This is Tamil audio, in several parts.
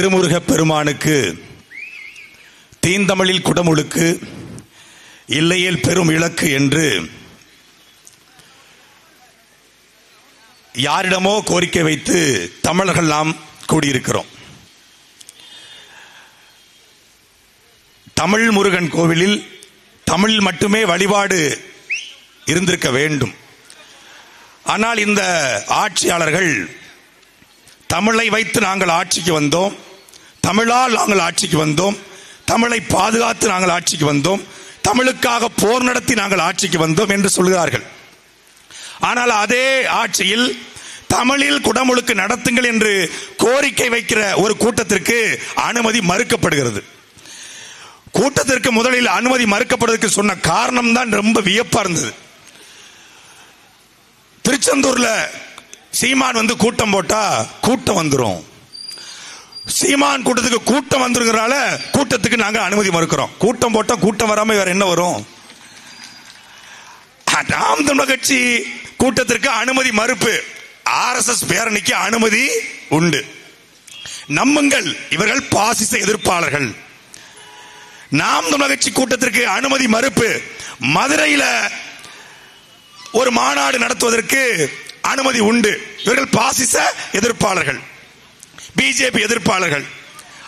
திருமுருக பெருமானுக்கு தீந்தமிழில் குடமுழுக்கு இல்லையில் பெரும் இலக்கு என்று யாரிடமோ கோரிக்கை வைத்து தமிழர்கள் நாம் கூடியிருக்கிறோம். தமிழ் முருகன் கோவிலில் தமிழ் மட்டுமே வழிபாடு இருந்திருக்க வேண்டும். ஆனால் இந்த ஆட்சியாளர்கள் தமிழை வைத்து நாங்கள் ஆட்சிக்கு வந்தோம். தமிழால் நாங்கள் ஆட்சிக்கு வந்தோம். தமிழை பாதுகாத்து நாங்கள் ஆட்சிக்கு வந்தோம். தமிழுக்காக போர் நடத்தி நாங்கள் ஆட்சிக்கு வந்தோம் என்று சொல்கிறார்கள். ஆனால் அதே ஆட்சியில் தமிழில் குடமுழுக்கு நடத்துங்கள் என்று கோரிக்கை வைக்கிற ஒரு கூட்டத்திற்கு அனுமதி மறுக்கப்படுகிறது. கூட்டத்திற்கு முதலில் அனுமதி மறுக்கப்படுவதற்கு சொன்ன காரணம் தான் ரொம்ப வியப்பா இருந்தது. திருச்செந்தூர்ல சீமான் வந்து கூட்டம் போட்டா கூட்டம் வந்துடும் சீமான் கூட்டத்துக்கு கூட்டம் வந்துருங்கிறால கூட்டத்துக்கு நாங்க அனுமதி மறுக்கிறோம். கூட்டம் போட்டா கூட்டம் வராம வேற என்ன வரும்? நாம் தமிழர் கட்சி கூட்டத்திற்கு அனுமதி மறுப்பு. ஆர்எஸ்எஸ் பேரணிக்கு அனுமதி உண்டு. நம்முங்கள் இவர்கள் பாசிச எதிர்ப்பாளர்கள். நாம் தமிழர் கட்சி கூட்டத்திற்கு அனுமதி மறுப்பு. மதுரையில ஒரு மாநாடு நடத்துவதற்கு அனுமதி உண்டு. இவர்கள் பாசிச எதிர்ப்பாளர்கள். பிஜேபி எதிர்ப்பாளர்கள்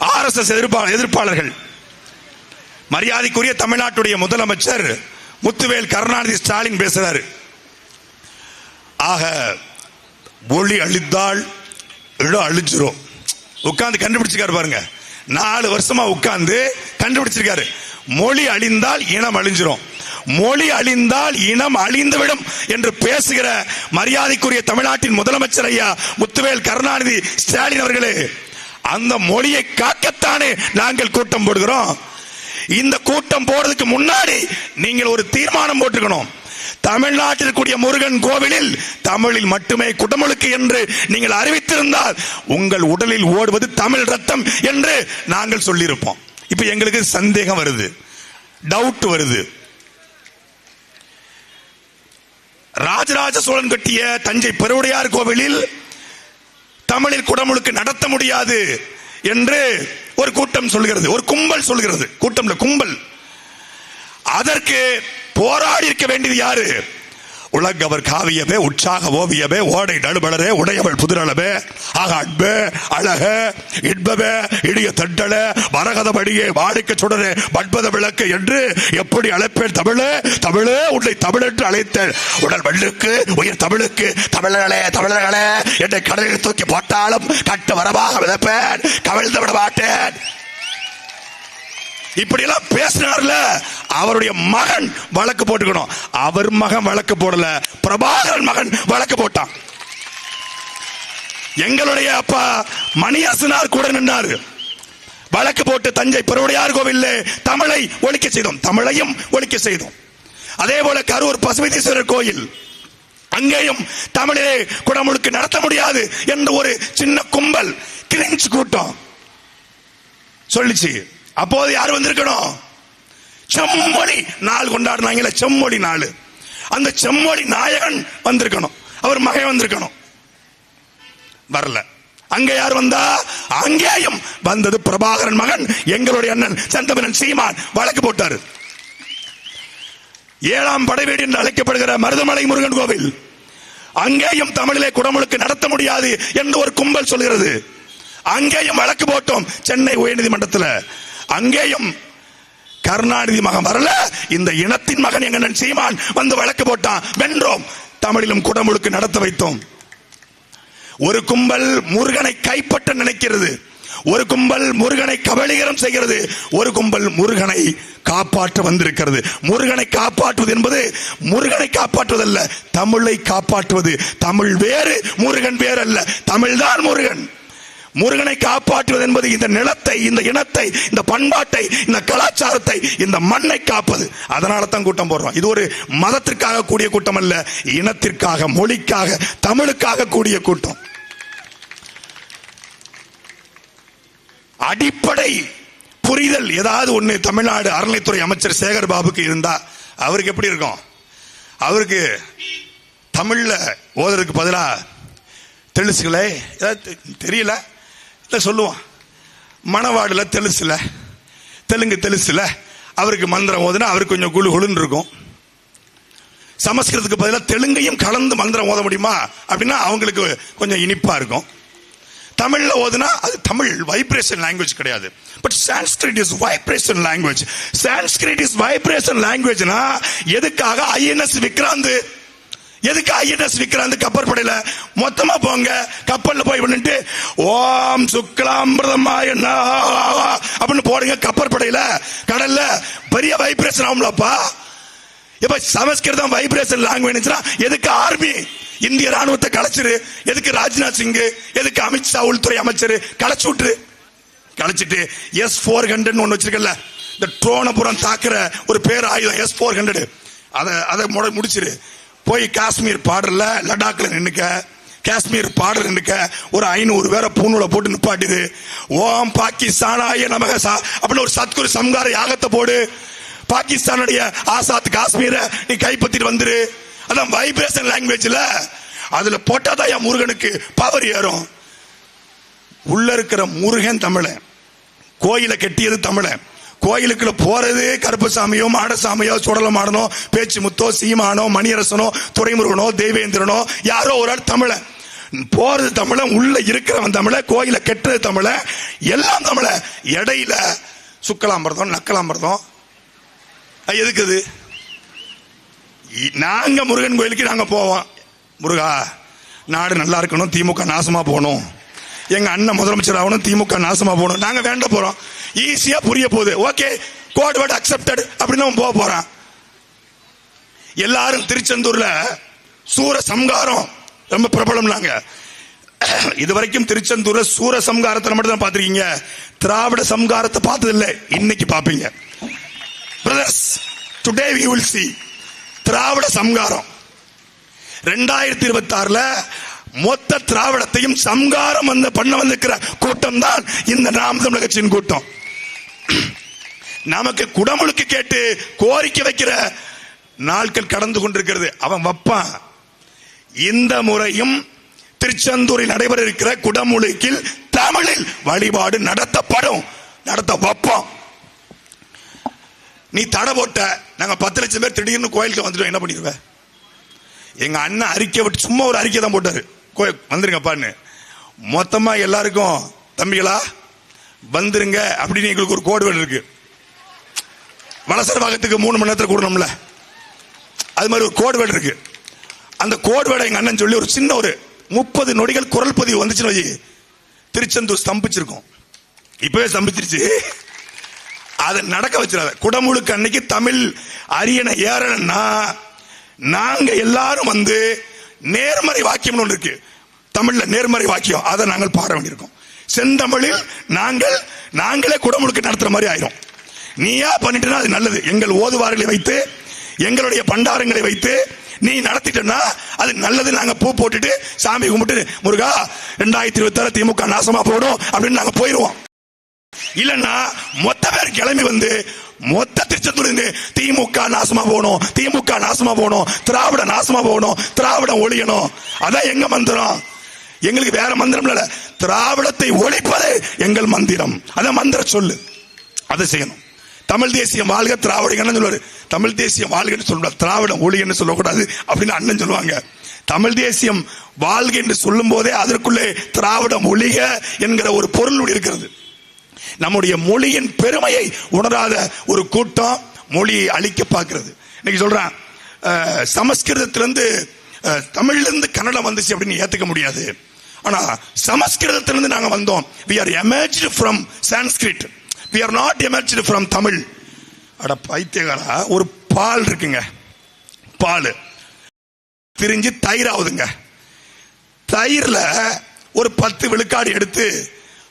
ஆர்எஸ்எஸ் எதிர்ப்பாளர்கள். மரியாதைக்குரிய தமிழ்நாட்டுடைய முதலமைச்சர் முத்துவேல் கருணாநிதி ஸ்டாலின் பேசுறாரு. ஆக மொழி அழித்தால் இடம் அழிஞ்சிரும். உட்கார்ந்து கண்டுபிடிச்சிருக்காரு பாருங்க. நாலு வருஷமா உட்கார்ந்து கண்டுபிடிச்சிருக்காரு. மொழி அழிந்தால் இனம் அழிஞ்சிரும். மொழி அழிந்தால் இனம் அழிந்துவிடும் என்று பேசுகிற மரியாதைக்குரிய தமிழ்நாட்டின் முதலமைச்சர் ஐயா முத்துவேல் கருணாநிதி ஸ்டாலின் அவர்களே அந்த மொழியை காக்கத்தானே நாங்கள் கூட்டம் போடுகிறோம். இந்த கூட்டம் போறதுக்கு முன்னாடி நீங்கள் ஒரு தீர்மானம் போட்டுக்கணும். தமிழ்நாட்டில் கூடிய முருகன் கோவிலில் தமிழில் மட்டுமே குடமுழுக்கு என்று நீங்கள் அறிவித்திருந்தால் உங்கள் உடலில் ஓடுவது தமிழ் ரத்தம் என்று நாங்கள் சொல்லியிருப்போம். இப்ப எங்களுக்கு சந்தேகம் வருது டவுட் வருது. ராஜராஜ சோழன் கட்டிய தஞ்சை பெருவுடையார் கோவிலில் தமிழில் குடமுழுக்கு நடத்த முடியாது என்று ஒரு கூட்டம் சொல்கிறது. ஒரு கும்பல் சொல்கிறது. கூட்டம் கும்பல். அதற்கு போராடி இருக்க வேண்டியது யாரு? உலகவர் காவியமே உற்சாக ஓவியமே ஓடை நடுபலரே உடையவள் புதிரளவே ஆக அன்பே அழக இன்பமே இடிய தண்டல மரகதபடியே வாடிக்க சுடரே மண்பத விளக்கு என்று எப்படி அழைப்பேன் தமிழே? தமிழே உன்னை தமிழ் என்று அழைத்தேன். உடல் மண்ணுக்கு உயிர் தமிழுக்கு தமிழர்களே தமிழர்களே என்னை கடலில் தூக்கி போட்டாலும் கட்டு வரமாக விதப்பேன். கவிழ்ந்து விட மாட்டேன். இப்படி எல்லாம் பேசினார்ல அவருடைய மகன் வழக்கு போட்டுக்கணும். அவர் மகன் வழக்கு போடல பிரபாகரன் மகன் வழக்கு போட்டான். எங்களுடைய அப்பா மணியாசனார் கூட நின்றார் வழக்கு போட்டு தஞ்சை பெருவுடையார் கோவில் தமிழை ஒழிக்க செய்தோம். தமிழையும் ஒழிக்க செய்தோம். அதே போல கரூர் பசுபதீஸ்வரர் கோயில் அங்கேயும் தமிழிலே குடமுழுக்கு நடத்த முடியாது என்று ஒரு சின்ன கும்பல் கிரிஞ்ச் கூட்டம். சொல்லிச்சு. அப்போது யார் வந்திருக்கணும்? செம்மொழி நாள் கொண்டாடுனாங்களே செம்மொழி நாள். அந்த செம்மொழி நாயகன் வந்திருக்கணும். அவர் மகன் வந்திருக்கணும். வரல. அங்க யார் வந்தா? அங்கேயும் வந்தது பிரபாகரன் மகன் எங்களுடைய அண்ணன் சந்தமனன் சீமான். வழக்கு போட்டாரு. ஏழாம் படைவீடு என்று அழைக்கப்படுகிற மருதமலை முருகன் கோவில். அங்கேயும் தமிழிலே குடமுழுக்கு நடத்த முடியாது என்று ஒரு கும்பல் சொல்கிறது. அங்கேயும் வழக்கு போட்டோம் சென்னை உயர்நீதிமன்றத்தில். அங்கேயும் கருணாநிதி மகன் வரல. இந்த இனத்தின் மகன் எங்க சீமான் வந்து வழக்கு போட்டான். வென்றோம். தமிழிலும் குடமுழுக்கு நடத்த வைத்தோம். ஒரு கும்பல் முருகனை கைப்பற்ற நினைக்கிறது. ஒரு கும்பல் முருகனை கபலீகரம் செய்கிறது. ஒரு கும்பல் முருகனை காப்பாற்ற வந்திருக்கிறது. முருகனை காப்பாற்றுவது என்பது முருகனை காப்பாற்றுவதல்ல தமிழை காப்பாற்றுவது. தமிழ் வேறு முருகன் வேறு அல்ல தமிழ்தான் முருகன். முருகனை காப்பாற்றுவது என்பது இந்த நிலத்தை இந்த இனத்தை இந்த பண்பாட்டை இந்த கலாச்சாரத்தை இந்த மண்ணை காப்பது. அதனால தான் கூட்டம் போடுறோம். இது ஒரு மதத்திற்காக கூடிய கூட்டம் அல்ல இனத்திற்காக மொழிக்காக தமிழுக்காக கூடிய கூட்டம். அடிப்படை புரிதல் ஏதாவது ஒண்ணு தமிழ்நாடு அறநிலைத்துறை அமைச்சர் சேகர் பாபுக்கு இருந்தா அவருக்கு எப்படி இருக்கும்? அவருக்கு தமிழ்ல ஓதுறதுக்கு பதிலா தெளிச்சுங்களே ஏதாவது தெரியல. இல்லை சொல்லுவான் மணவாடில் தெலுசில் தெலுங்கு தெலுசில் அவருக்கு மந்திரம் ஓதுனா அவருக்கு கொஞ்சம் குழு குழுன்னு இருக்கும். சமஸ்கிருதத்துக்கு பதிலாக தெலுங்கையும் கலந்து மந்திரம் ஓத முடியுமா? அப்படின்னா அவங்களுக்கு கொஞ்சம் இனிப்பாக இருக்கும். தமிழில் ஓதுனா அது தமிழ் வைப்ரேஷன் லாங்குவேஜ் கிடையாது. But Sanskrit is vibration language Sanskrit is vibration லாங்குவேஜ்னா எதுக்காக ஐஎன்எஸ் விக்ராந்த் எதுக்கு ஐஎன்எஸ் விக்ராந்த் கப்பற்படையில மொத்தமா போங்க. கப்பல்ல போய் பண்ணிட்டு ஓம் சுக்லாம்பிரதமாய அப்படின்னு போடுங்க கப்பற்படையில கடல்ல பெரிய வைப்ரேஷன் ஆகும்லப்பா. இப்ப சமஸ்கிருதம் வைப்ரேஷன் லாங்குவேஜ் எதுக்கு ஆர்மி இந்திய ராணுவத்தை கலைச்சிரு? எதுக்கு ராஜ்நாத் சிங் எதுக்கு அமித்ஷா உள்துறை அமைச்சர்? கலைச்சு விட்டுரு. கலைச்சிட்டு எஸ் ஃபோர் ஹண்ட்ரட் ஒன்று வச்சிருக்கல இந்த ட்ரோனபுரம் தாக்குற ஒரு பேர் ஆயுதம் எஸ் ஃபோர் ஹண்ட்ரட் அதை அதை முட- முடிச்சிரு. போய் காஷ்மீர் பாடர்ல லடாக்ல நின்னுக்க காஷ்மீர் பாடர் நின்னுக்க ஒரு ஐநூறு பேரை பூணூல போட்டு நிப்பாட்டுது. ஓம் பாகிஸ்தானாய நமக சா அப்படின்னு ஒரு சத்குரு சம்கார யாகத்தை போடு. பாகிஸ்தானுடைய ஆசாத் காஷ்மீரை நீ கைப்பற்றிட்டு வந்துரு. அதான் வைப்ரேஷன் லாங்குவேஜ்ல அதுல போட்டாதான் என் முருகனுக்கு பவர் ஏறும். உள்ள இருக்கிற முருகன் தமிழன். கோயிலை கட்டியது தமிழன். கோயிலுக்குள்ள போறது கருப்பசாமியோ மாடசாமியோ சுடல மாடனோ பேச்சு முத்தோ சீமானோ மணியரசனோ துரைமுருகனோ தேவேந்திரனோ யாரோ ஒரு ஆள் தமிழ. போறது தமிழ உள்ள இருக்கிறவன் தமிழ கோயிலை கெட்டது தமிழ எல்லாம் தமிழ. இடையில சுக்கலாம்பரதம் நக்கலாம்பரதம். எதுக்கு அது? நாங்க முருகன் கோயிலுக்கு நாங்க போவோம். முருகா நாடு நல்லா இருக்கணும் திமுக நாசமா போகணும். எங்க அண்ணன் முதலமைச்சர் ஆகணும் திமுக நாசமா போகணும். நாங்க வேண்ட போறோம். ஈஸியா புரிய போகுது. ஓகே கோட் வேர்ட் அக்செப்டட் அப்படின்னு அவன் போக போறான். எல்லாரும் திருச்செந்தூர்ல சூர சம்காரம் ரொம்ப பிரபலம் நாங்க இதுவரைக்கும் திருச்செந்தூர்ல சூர சம்காரத்தை மட்டும் தான் பாத்திருக்கீங்க திராவிட சம்காரத்தை பார்த்தது இல்லை இன்னைக்கு பாப்பீங்க brothers today we will see Dravida சம்காரம். ரெண்டாயிரத்தி இருபத்தி ஆறுல மொத்த திராவிடத்தையும் சம்காரம் வந்து பண்ண வந்திருக்கிற கூட்டம் தான் இந்த நாம் தமிழர் கட்சியின் கூட்டம். நமக்கு குடமுழுக்கு கேட்டு கோரிக்கை வைக்கிற நாட்கள் கடந்து கொண்டிருக்கிறது. அவன் வப்பான். இந்த முறையும் திருச்செந்தூரில் நடைபெற இருக்கிற குடமுழுக்கில் தமிழில் வழிபாடு நடத்தப்படும். நடத்த வைப்போம். நீ தடை போட்ட நாங்க பத்து லட்சம் பேர் திடீர்னு கோயிலுக்கு வந்துட்டோம். என்ன பண்ணிடுவ எங்க அண்ணன் அறிக்கை விட்டு சும்மா ஒரு அறிக்கை தான் போட்டாரு. கோயில் வந்துருங்கப்பான்னு மொத்தமா எல்லாருக்கும் தம்பிகளா வந்துருங்க அப்படின்னு எங்களுக்கு ஒரு கோடு வேர்டு இருக்கு வலசர பாகத்துக்கு மூணு மணி நேரத்தில் கூடணும்ல. அது மாதிரி ஒரு கோடு வேர்டு இருக்கு அந்த கோடு வேடை எங்க அண்ணன் சொல்லி ஒரு சின்ன ஒரு முப்பது நொடிகள் குரல் பதிவு வந்துச்சுன்னு திருச்செந்தூர் ஸ்தம்பிச்சிருக்கோம். இப்பவே ஸ்தம்பிச்சிருச்சு. அதை நடக்க வச்சிடாத. குடமுழுக்கு அன்னைக்கு தமிழ் அரியணை ஏறணும்னா நாங்க எல்லாரும் வந்து நேர்மறை வாக்கியம் ஒன்று இருக்கு. தமிழ்ல நேர்மறை வாக்கியம் அதை நாங்கள் பாட வேண்டியிருக்கோம். செந்தமிழில் நாங்கள் நாங்களே குடமுழுக்கு நடத்துற மாதிரி ஆயிரும். நீயா பண்ணிட்டனா அது நல்லது. எங்கள் ஓதுவார்களை வைத்து எங்களுடைய பண்டாரங்களை வைத்து நீ நடத்திட்டனா அது நல்லது. நாங்க பூ போட்டுட்டு சாமி கும்பிட்டு முருகா ரெண்டாயிரத்தி இருபத்தி ஆறு திமுக நாசமா போடும் அப்படின்னு நாங்க போயிருவோம். இல்லன்னா மொத்த பேர் கிளம்பி வந்து மொத்த திருச்செந்தூருங்க திமுக நாசமா போகணும் திமுக நாசமா போகணும் திராவிட நாசமா போகணும் திராவிடம் ஒழியணும். அதான் எங்க மந்திரம். எங்களுக்கு வேற மந்திரம் இல்ல திராவிடத்தை ஒழிப்பது எங்கள் மந்திரம். அதான் மந்திர சொல்லு. அதை செய்யணும். தமிழ் தேசியம் வாழ்க திராவிடங்கன்னு சொல்லுவாரு தமிழ் தேசியம் வாழ்கன்னு சொல்லக்கூடாது திராவிடம் ஒழியன்னு சொல்லக்கூடாது அப்படின்னு அண்ணன் சொல்லுவாங்க. தமிழ் தேசியம் வாழ்க என்று சொல்லும் போதே அதற்குள்ளே திராவிடம் ஒழிக என்கிற ஒரு பொருள் இருக்கிறது. நம்முடைய மொழியின் பெருமையை உணராத ஒரு கூட்டம் மொழியை அழிக்க பார்க்கிறது. இன்னைக்கு சொல்றேன் சமஸ்கிருதத்திலிருந்து அஹ், தமிழ்ல இருந்து கன்னடம் வந்துச்சு அப்படின்னு ஏத்துக்க முடியாது. ஆனா சமஸ்கிருதத்திலிருந்து நாங்க வந்தோம். We are emerged from Sanskrit we are not emerged from Tamil அட பைத்தியகாரா ஒரு பால் இருக்குங்க. பால். பிரிஞ்சு தயிர் ஆகுதுங்க தயிர்ல ஒரு பத்து விழுக்காடு எடுத்து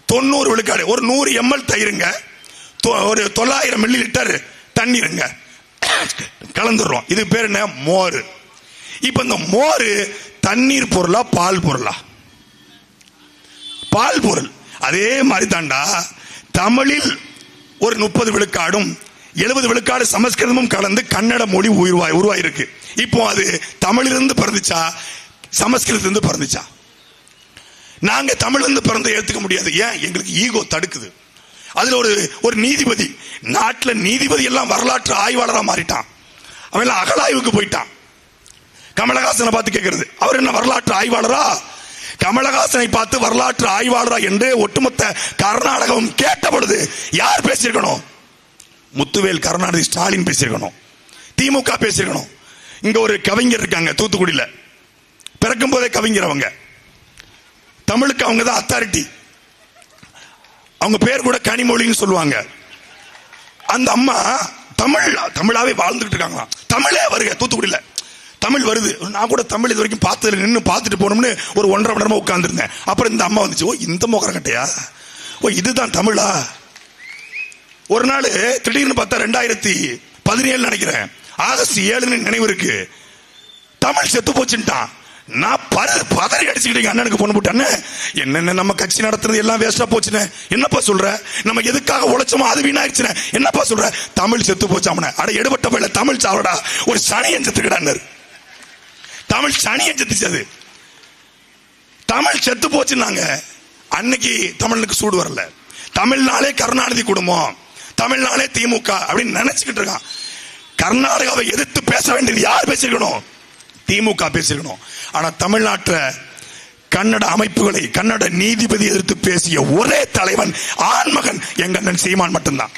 தொண்ணூறு விழுக்காடு. ஒரு நூறு எம்எல் தயிருங்க. தொ- ஒரு தொள்ளாயிரம் மில்லி லிட்டர் தண்ணீருங்க கலந்துடுறோம் இது பேர் என்ன? மோர். இப்போ இந்த மோர் தண்ணீர் பொருளா பால் பொருளா? பால் பொருள். அதே மாதிரி தாண்டா தமிழில் ஒரு முப்பது விழுக்காடும் எழுபது விழுக்காடு சமஸ்கிருதமும் கலந்து கன்னட மொழி உருவாய் உருவாயிருக்கு. இப்போ அது தமிழிலிருந்து பிறந்துச்சா? சமஸ்கிருதத்திலிருந்து பிறந்துச்சா? நாங்க தமிழ்ந்து பிறந்த ஏத்துக்க முடியாது. ஏன்? எங்களுக்கு ஈகோ தடுக்குது. அதுல ஒரு ஒரு நீதிபதி நாட்டில் நீதிபதி எல்லாம் வரலாற்று ஆய்வாளராக மாறிட்டான். அவன் எல்லாம் அகலாய்வுக்கு போயிட்டான். கமலஹாசனை பார்த்து கேட்கறது அவர் என்ன வரலாற்று ஆய்வாளரா? கமலஹாசனை பார்த்து வரலாற்று ஆய்வாளரா என்று ஒட்டுமொத்த கர்நாடகம் கேட்டபொழுது யார் பேசியிருக்கணும்? முத்துவேல் கருணாநிதி ஸ்டாலின் பேசியிருக்கணும். திமுக பேசியிருக்கணும். இங்க ஒரு கவிஞர் இருக்காங்க தூத்துக்குடியில். பிறக்கும் போதே கவிஞர் அவங்க. தமிழுக்கு அவங்க தான் அத்தாரிட்டி அவங்க பேர் கூட கனிமொழின்னு சொல்லுவாங்க. அந்த அம்மா தமிழ் தமிழாவே வாழ்ந்துகிட்டு இருக்காங்களாம். தமிழே வருக தூத்துக்குடியில். தமிழ் வருது. நான் கூட தமிழ் இது வரைக்கும் பார்த்ததுல நின்று பார்த்துட்டு போனோம்னு ஒரு ஒன்றரை மணி நேரமாக உட்காந்துருந்தேன் அப்புறம் இந்த அம்மா வந்துச்சு ஓ இந்த மோகர ஓ இதுதான் தமிழா? ஒரு நாள் திடீர்னு பார்த்தா ரெண்டாயிரத்தி பதினேழு நினைக்கிறேன். ஆகஸ்ட் ஏழுன்னு நினைவு இருக்கு. தமிழ் செத்து போச்சுட்டான் நான் பர பதறி அடிச்சுக்கிட்டீங்க அண்ணனுக்கு பொண்ணு போட்டானே என்னென்ன நம்ம கட்சி நடத்துறது எல்லாம் வேஸ்டா போச்சுன்னு என்னப்பா சொல்ற? நம்ம எதுக்காக உழைச்சோமோ அது வீணாயிருச்சுனே என்னப்பா சொல்ற? தமிழ் செத்து போச்சு அட எடுபட்ட பையில தமிழ் சாவடா. ஒரு சனியன் செத்துக்கிடான்னு தமிழ் சனியன் செத்துச்சு அது. தமிழ் செத்து போச்சுன்னாங்க. அன்னைக்கு தமிழுக்கு சூடு வரல. தமிழ்நாளே கருணாநிதி குடும்பம். தமிழ்நாளே திமுக அப்படின்னு நினைச்சுக்கிட்டு இருக்கான். கர்நாடகாவை எதிர்த்து பேச வேண்டியது யார் பேசியிருக்கணும்? திமுக பேசியிருக்கணும். ஆனா தமிழ்நாட்டில் கன்னட அமைப்புகளை கன்னட நீதிபதி எதிர்த்து பேசிய ஒரே தலைவன் ஆண்மகன் எங்கண்ணன் சீமான் மட்டும்தான்.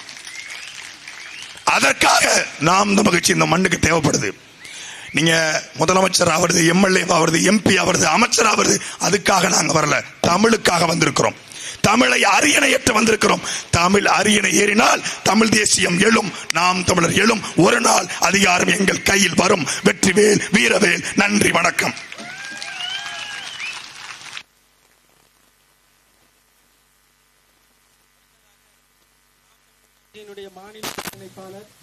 அதற்காக நாம் இந்த மகிழ்ச்சி இந்த மண்ணுக்கு தேவைப்படுது. நீங்க முதலமைச்சர் ஆவது எம்எல்ஏ ஆவது எம்பி ஆவது அமைச்சர் ஆவது அதுக்காக நாங்கள் வரல. தமிழுக்காக வந்திருக்கிறோம். தமிழை அரியணை ஏற்ற வந்திருக்கிறோம். தமிழ் அரியணை ஏறினால் தமிழ் தேசியம் எழும் நாம் தமிழர் எழும். ஒரு நாள் அதிகாரம் எங்கள் கையில் வரும். வெற்றிவேல் வீரவேல் நன்றி வணக்கம். மாநில அமைப்பாளர்